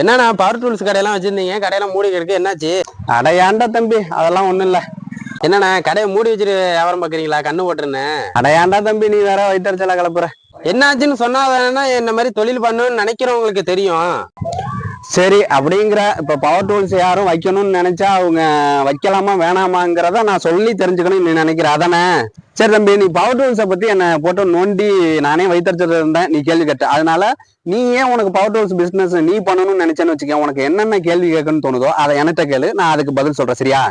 என்னண்ணா power tools கடையெல்லாம் வச்சிருந்தீங்க? கடையெல்லாம் மூடி இருக்கு என்னாச்சு? அடையாண்டா தம்பி அதெல்லாம் ஒண்ணும் இல்ல. என்னண்ணா கடையை மூடி வச்சுட்டு வியாபாரம் பாக்குறீங்களா? கண்ணு போட்டுருந்தேன் அடையாண்டா தம்பி நீ வேற வைத்தறிச்சலா கிளப்புற என்னாச்சுன்னு சொன்னா இந்த மாதிரி தொழில் பண்ணணும்னு நினைக்கிறவங்களுக்கு தெரியும். சரி அப்படிங்கிற இப்போ பவர் டூல்ஸ் யாரும் வைக்கணும்னு நினைச்சா அவங்க வைக்கலாமா வேணாமாங்கிறத நான் சொல்லி தெரிஞ்சுக்கணும் நீ நினைக்கிற அதானே? சரி தம்பி நீ பவர் டூல்ஸை பற்றி என்னை போட்டு நோண்டி நானே வைத்தறிச்சல் இருந்தேன் நீ கேள்வி கேட்ட. அதனால நீ ஏன் உனக்கு பவர் டூல்ஸ் பிஸ்னஸ் நீ பண்ணணும்னு நினைச்சேன்னு வச்சுக்க உனக்கு என்னென்ன கேள்வி கேட்கணும்னு தோணுதோ அதை என்கிட்ட கேளு நான் அதுக்கு பதில் சொல்கிறேன் சரியா?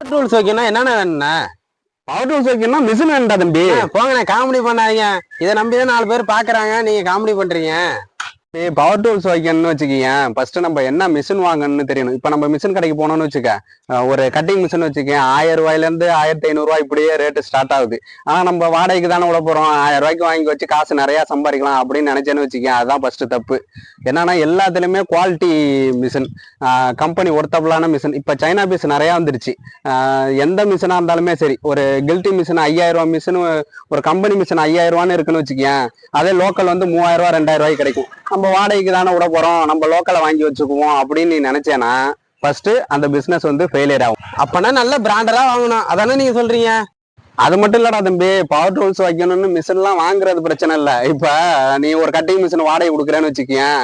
பவர் டூல்ஸ் வைக்கணும் என்னென்ன வேணுண்ணா பவர் டூல்ஸ் வைக்கணும்னா மிஷின் வேண்டா தம்பி. போங்கண்ணே காமெடி பண்ணாதீங்க. இதை நம்பி தான் நாலு பேர் பார்க்குறாங்க நீங்கள் காமெடி பண்ணுறீங்க பவர் டூல்ஸ் வைக்கணும்னு வச்சுக்கீங்க ஃபர்ஸ்ட் நம்ம என்ன மிஷின் வாங்கணும்னு தெரியணும். இப்போ நம்ம மிஷின் கடைக்கு போனோம்னு வச்சுக்க ஒரு கட்டிங் மிஷின் வச்சுக்கேன் ஆயிரம் ரூபாயிலேருந்து ஆயிரத்தி ஐநூறுரூவா இப்படியே ரேட்டு ஸ்டார்ட் ஆகுது. ஆனால் நம்ம வாடகைக்கு தானே விட போகிறோம் ஆயிரம் ரூபாய்க்கு வாங்கி வச்சு காசு நிறையா சம்பாதிக்கலாம் அப்படின்னு நினைச்சேன்னு வச்சுக்கேன் அதுதான் ஃபர்ஸ்ட் தப்பு. என்னன்னா எல்லாத்துலேயுமே குவாலிட்டி மிஷின் கம்பெனி ஒர்த்தபிளான மிஷின் இப்போ சைனா பீஸ் நிறையா வந்துருச்சு. எந்த மிஷினாக இருந்தாலுமே சரி ஒரு கில்ட்டி மிஷின் ஐயாயிரம் ரூபா மிஷின் ஒரு கம்பெனி மிஷின் ஐயாயிரம் ரூபான்னு இருக்குன்னு வச்சுக்கேன் அதே லோக்கல் வந்து மூவாயிரம் ரூபா ரெண்டாயிரம் ரூபாய்க்கு கிடைக்கும். நம்ம வாடகைக்கு தானே விட போறோம். நம்ம லோக்கலை வாங்கி வச்சுக்குவோம் அப்படின்னு நீ நினைச்சேன்னா ஃபர்ஸ்ட் அந்த பிசினஸ் வந்து ஃபெயிலியர் ஆகும். அப்பனா நல்ல பிராண்டரா வாங்கணும். அதானே நீங்க சொல்றீங்க? அது மட்டும் இல்லடா தம்பி பவர் டூல்ஸ் வைக்கணும்னு மிஷின்லாம் வாங்குறது பிரச்சனை இல்லை. இப்ப நீ ஒரு கட்டிங் மிஷின் வாடகை கொடுக்குறேன்னு வச்சுக்கேன்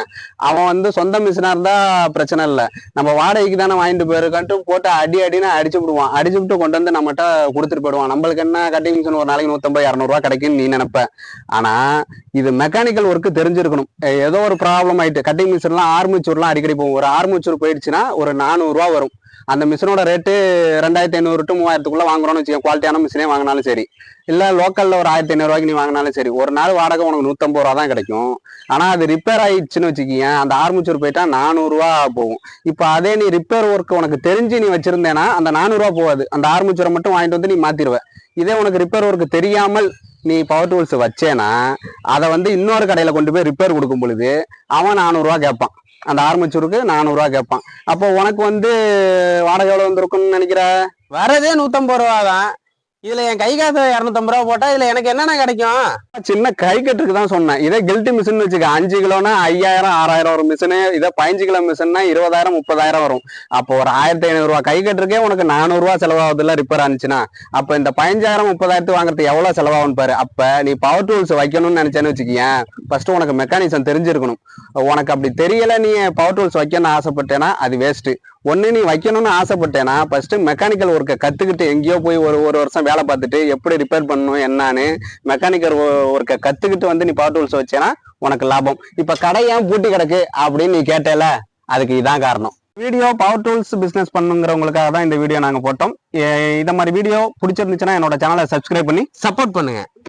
அவன் வந்து சொந்த மிஷினா இருந்தா பிரச்சனை இல்லை. நம்ம வாடகைக்கு தானே வாங்கிட்டு போயிருக்கான்ட்டு போட்டு அடி அடின்னு அடிச்சு விடுவான். அடிச்சு விட்டு கொண்டு வந்து நம்மகிட்ட கொடுத்துட்டு போயிடுவான். நம்மளுக்கு என்ன கட்டிங் மிஷின் ஒரு நாளைக்கு நூத்தம்பது இரநூறுவா கிடைக்குன்னு நீ நினைப்ப. ஆனா இது மெக்கானிக்கல் ஒர்க்கு தெரிஞ்சிருக்கணும். ஏதோ ஒரு ப்ராப்ளம் ஆயிட்டு கட்டிங் மிஷின்லாம் ஆர்மிச்சூர்லாம் அடிக்கடி போகும். ஒரு ஆர்மிச்சூர் போயிடுச்சுன்னா ஒரு நானூறுரூவா வரும். அந்த மிஷினோட ரேட்டு ரெண்டாயிரத்தி ஐநூறு டு மூவாயிரத்துக்குள்ளே வாங்குறோம்னு வச்சுக்கோங்க. குவாலிட்டியான மிஷினே வாங்கினாலும் சரி. இல்லை லோக்கலில் ஒரு ஆயிரத்தி ஐநூறுரூவாய்க்கு நீ வாங்கினாலும் சரி. ஒரு நாள் வாடகை உனக்கு நூற்றம்பது ரூபா தான் கிடைக்கும். ஆனால் அது ரிப்பேர் ஆயிடுச்சுன்னு வச்சுக்கிங்க. அந்த ஆர்மிச்சூர் போயிட்டா நானூறுரூவா போகும். இப்போ அதே நீ ரிப்பேர் ஒர்க் உனக்கு தெரிஞ்சு நீ வச்சிருந்தேன்னா அந்த நானூறுரூவா போகாது. அந்த ஆர்மிச்சூரை மட்டும் வாங்கிட்டு வந்து நீ மாற்றிடுவேன் இதே உனக்கு ரிப்பேர் ஒர்க் தெரியாமல் நீ பவர் டூல்ஸ் வச்சேனா அதை வந்து இன்னொரு கடையில் கொண்டு போய் ரிப்பேர் கொடுக்கும் பொழுது அவன் நானூறுரூவா கேட்பான் அந்த ஆரம்பிச்சூருக்கு நானூறுரூவா கேட்பான். அப்போ உனக்கு வந்து வாடகை எவ்வளோ வந்திருக்கும்னு நினைக்கிற? வரதே நூற்றம்பது ரூபா தான் இதுல என் கை காசு இரநூத்தம்பது ரூபா போட்டா இதுல எனக்கு என்னென்ன கிடைக்கும்? சின்ன கை கட்டுக்கு தான் சொன்னேன். இதே கில்ட்டி மிஷின் வச்சுக்க அஞ்சு கிலோனா ஐயாயிரம் ஆறாயிரம் ஒரு மிஷினு இதே பதினஞ்சு கிலோ மிஷின்னா இருபதாயிரம் முப்பதாயிரம் வரும். அப்போ ஒரு ஆயிரத்தி ஐநூறுரூவா கை கட்டுருக்கே உனக்கு நானூறுரூவா செலவாகுதுல ரிப்பேர் ஆனிச்சுன்னா. அப்போ இந்த பதினஞ்சாயிரம் முப்பதாயிரத்து வாங்குறது எவ்வளோ செலவாகும் பாரு. அப்போ நீ பவர் டூல்ஸ் வைக்கணும்னு நினைச்சேன்னு வச்சுக்கியேன். ஃபர்ஸ்ட் உனக்கு மெக்கானிசம் தெரிஞ்சிருக்கணும். உனக்கு அப்படி தெரியல நீ பவர் டூல்ஸ் வைக்கணும்னு ஆசைப்பட்டேன்னா அது வேஸ்ட்டு ஒன்று நீ வைக்கணும்னு ஆசைப்பட்டேன்னா ஃபஸ்ட்டு மெக்கானிக்கல் ஒர்க்கை கற்றுக்கிட்டு எங்கேயோ போய் ஒரு ஒரு வருஷம் வேலை பார்த்துட்டு எப்படி ரிப்பேர் பண்ணணும் என்னான்னு மெக்கானிக்கல் ஒர்க்கை கற்றுக்கிட்டு வந்து நீ பவர் டூல்ஸ் வச்சேன்னா உனக்கு லாபம். இப்போ கடை ஏன் பூட்டி கிடக்கு அப்படின்னு நீ கேட்டல அதுக்கு இதான் காரணம். வீடியோ பவர் டூல்ஸ் பிஸ்னஸ் பண்ணுங்கிறவங்களுக்காக தான் இந்த வீடியோ நாங்கள் போட்டோம். இதை இந்த மாதிரி வீடியோ பிடிச்சிருந்துச்சுன்னா என்னோட சேனலை சப்ஸ்கிரைப் பண்ணி சப்போர்ட் பண்ணுங்கள்